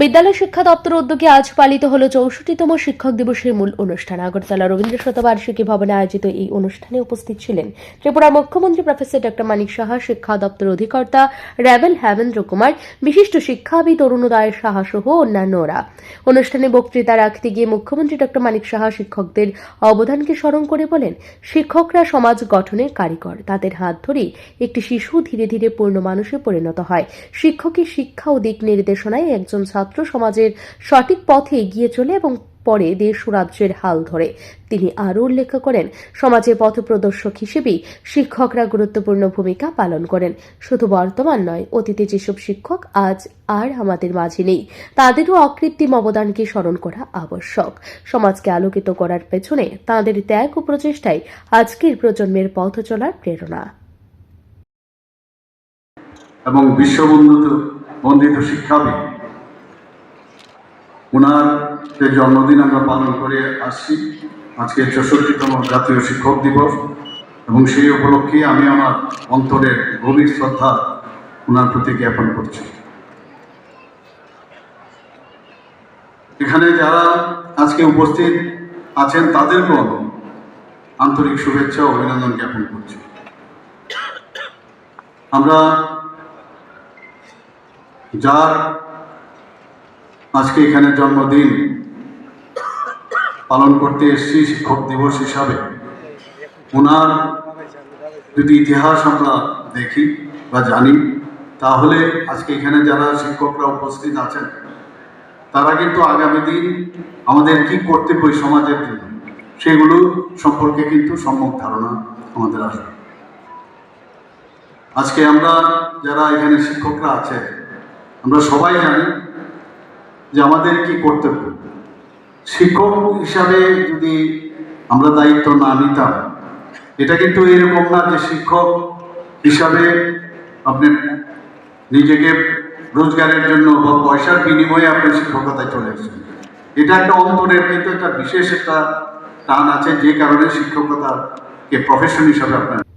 বিদ্যালয় শিক্ষা দপ্তর উদ্যোগে আজ পালিত হল চৌষট্টিতম শিক্ষক দিবসের মূল অনুষ্ঠান। আগরতলা রবীন্দ্র শতবার্ষিকী ভবনে আয়োজিত এই অনুষ্ঠানে উপস্থিত ছিলেন ত্রিপুরা মুখ্যমন্ত্রী প্রফেসর ডক্টর মানিক সাহা, শিক্ষা দপ্তর অধিকর্তা র্যাবেল হেমেন্দ্র কুমার, বিশিষ্ট শিক্ষাবিদ অরুণোদয় সাহা সহ অন্যান্যরা। অনুষ্ঠানে বক্তৃতা রাখতে গিয়ে মুখ্যমন্ত্রী ডক্টর মানিক সাহা শিক্ষকদের অবদানকে স্মরণ করে বলেন, শিক্ষকরা সমাজ গঠনের কারিগর। তাদের হাত ধরেই একটি শিশু ধীরে ধীরে পূর্ণ মানুষে পরিণত হয়। শিক্ষকের শিক্ষা ও দিক নির্দেশনায় একজন ছাত্র সমাজের সঠিক পথে এগিয়ে চলে এবং পরে দেশ রাজ্যের হাল ধরে। তিনি আরও উল্লেখ করেন, সমাজে পথপ্রদর্শক হিসেবেই শিক্ষকরা গুরুত্বপূর্ণ ভূমিকা পালন করেন। শুধু বর্তমান নয়, অতীতে যেসব শিক্ষক আজ আর আমাদের মাঝে নেই, তাদেরও অকৃত্রিম অবদানকে স্মরণ করা আবশ্যক। সমাজকে আলোকিত করার পেছনে তাঁদের ত্যাগ ও প্রচেষ্টাই আজকের প্রজন্মের পথ চলার প্রেরণা। এবং বিশ্ববন্ধুত বন্দিত শিক্ষাবিদ ওনার জন্মদিন আমরা পালন করে আসছি, আজকে চৌষট্টিতম জাতীয় শিক্ষক দিবস, এবং সেই উপলক্ষে আমি আমার অন্তরের গভীর শ্রদ্ধা ওনার প্রতি জ্ঞাপন করছি। এখানে যারা আজকে উপস্থিত আছেন, তাদেরকেও আন্তরিক শুভেচ্ছা ও অভিনন্দন জ্ঞাপন করছি। আমরা যার আজকে এখানে জন্মদিন। পালন করতে এসেছি শিক্ষক দিবস হিসাবে। ওনার যদি ইতিহাস আমরা দেখি বা জানি, তাহলে আজকে এখানে যারা শিক্ষকরা উপস্থিত আছেন, তারা কিন্তু আগামী দিন আমাদের কি কর্তব্য সমাজের জন্য, সেগুলো সম্পর্কে কিন্তু সম্যক ধারণা আমাদের আসবে। আজকে আমরা যারা এখানে শিক্ষকরা আছে আমরা সবাই জানি যে আমাদের কি কর্তব্য? শিক্ষক হিসাবে যদি আমরা দায়িত্ব না নিতাম, এটা কিন্তু এরকম না যে শিক্ষক হিসাবে আপনি নিজেকে রোজগারের জন্য বা পয়সার বিনিময়ে আপনি শিক্ষকতায় চলে এসেছেন। এটা একটা অন্তরের কিন্তু একটা বিশেষ একটা টান আছে যে কারণে শিক্ষকতাকে প্রফেশন হিসাবে আপনার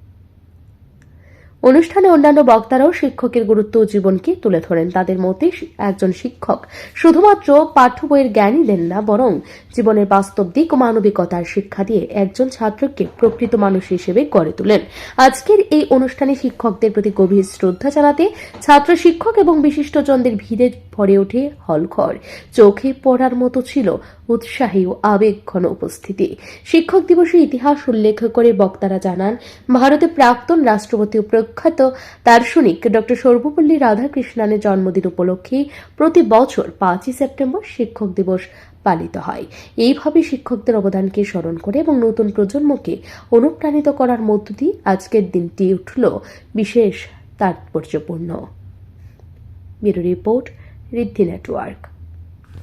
অনুষ্ঠানে অন্যান্য বক্তারাও শিক্ষকের গুরুত্ব ও জীবনকে তুলে ধরেন। তাদের মতে একজন শিক্ষক শুধুমাত্র পাঠ্য বইয়ের জ্ঞানই দেন না, বরং জীবনের বাস্তব দিক ও মানবিকতার শিক্ষা দিয়ে একজন ছাত্রকে প্রকৃত মানুষ হিসেবে গড়ে তোলেন। আজকের এই অনুষ্ঠানে শিক্ষকদের প্রতি গভীর শ্রদ্ধা জানাতে ছাত্র শিক্ষক এবং বিশিষ্টজনদের ভিড়ে ভরে ওঠে হলঘর। চোখে পড়ার মতো ছিল উৎসাহী ও আবেগঘন উপস্থিতি। শিক্ষক দিবসের ইতিহাস উল্লেখ করে বক্তারা জানান ভারতের প্রাক্তন রাষ্ট্রপতি ও প্রখ্যাত দার্শনিক ডক্টর সর্বপল্লী রাধাকৃষ্ণনের জন্মদিন উপলক্ষে প্রতি বছর পাঁচই সেপ্টেম্বর শিক্ষক দিবস পালিত হয়। এইভাবে শিক্ষকদের অবদানকে স্মরণ করে এবং নতুন প্রজন্মকে অনুপ্রাণিত করার মধ্য দিয়ে আজকের দিনটি উঠল বিশেষ তাৎপর্যপূর্ণ। Report Riddhi network.